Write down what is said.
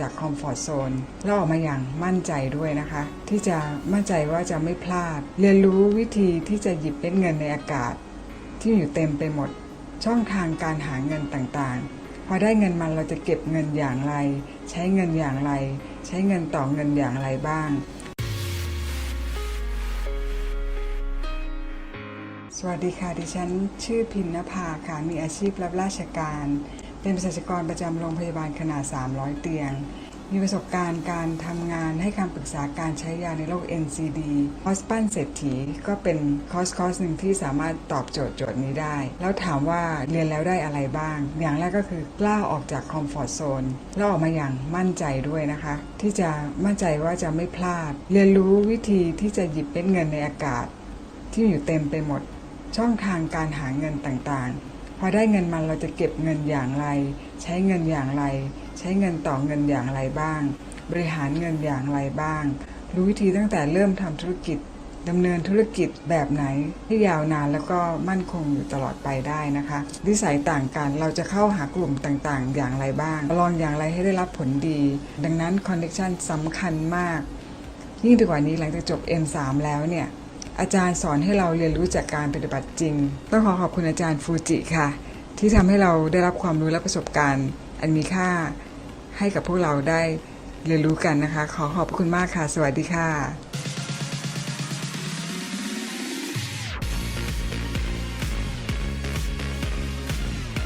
จากคอมฟอร์ทโซนแล้วออกมาอย่างมั่นใจด้วยนะคะ ที่จะมั่นใจว่าจะไม่พลาด เรียนรู้วิธีที่จะหยิบเม็ดเงินในอากาศ ที่อยู่เต็มไปหมด ช่องทางการหาเงินต่างๆ พอได้เงินมาเราจะเก็บเงินอย่างไร ใช้เงินอย่างไร ใช้เงินต่อเงินอย่างไรบ้าง สวัสดีค่ะดิฉัน ชื่อพินนภาค่ะมีอาชีพรับราชการ เป็นเภสัชกรประจำโรงพยาบาลขนาด 300 เตียง มีประสบการณ์การทำงานให้คำปรึกษาการใช้ยาในโรค NCD คอสปั้นเศรษฐีก็เป็นคอร์สคอร์สหนึ่งที่สามารถตอบโจทย์โจทย์นี้ได้ แล้วถามว่าเรียนแล้วได้อะไรบ้าง อย่างแรกก็คือกล้าออกจากคอมฟอร์ทโซนแล้วออกมาอย่างมั่นใจด้วยนะคะ ที่จะมั่นใจว่าจะไม่พลาด เรียนรู้วิธีที่จะหยิบเป็นเงินในอากาศ ที่อยู่เต็มไปหมด ช่องทางการหาเงินต่างๆ พอได้เงินมาเราจะเก็บเงินอย่างไร ใช้เงินอย่างไร ใช้เงินต่อเงินอย่างไรบ้าง บริหารเงินอย่างไรบ้าง รู้วิธีตั้งแต่เริ่มทำธุรกิจดำเนินธุรกิจแบบไหนที่ยาวนานแล้วก็มั่นคงอยู่ตลอดไปได้นะคะนิสัยต่างกันเราจะเข้าหากลุ่มต่างๆ อย่างไรบ้าง ลองอย่างไรให้ได้รับผลดี ดังนั้นคอนเนคชันสำคัญมาก ยิ่งไปกว่านี้หลังจากจบ M3 แล้วเนี่ย อาจารย์สอนให้เราเรียนรู้จากการปฏิบัติจริง ต้องขอขอบคุณอาจารย์ฟูจิค่ะ ที่ทำให้เราได้รับความรู้และประสบการณ์ อันมีค่าให้กับพวกเราได้เรียนรู้กันนะคะ ขอขอบคุณมากค่ะ สวัสดีค่ะ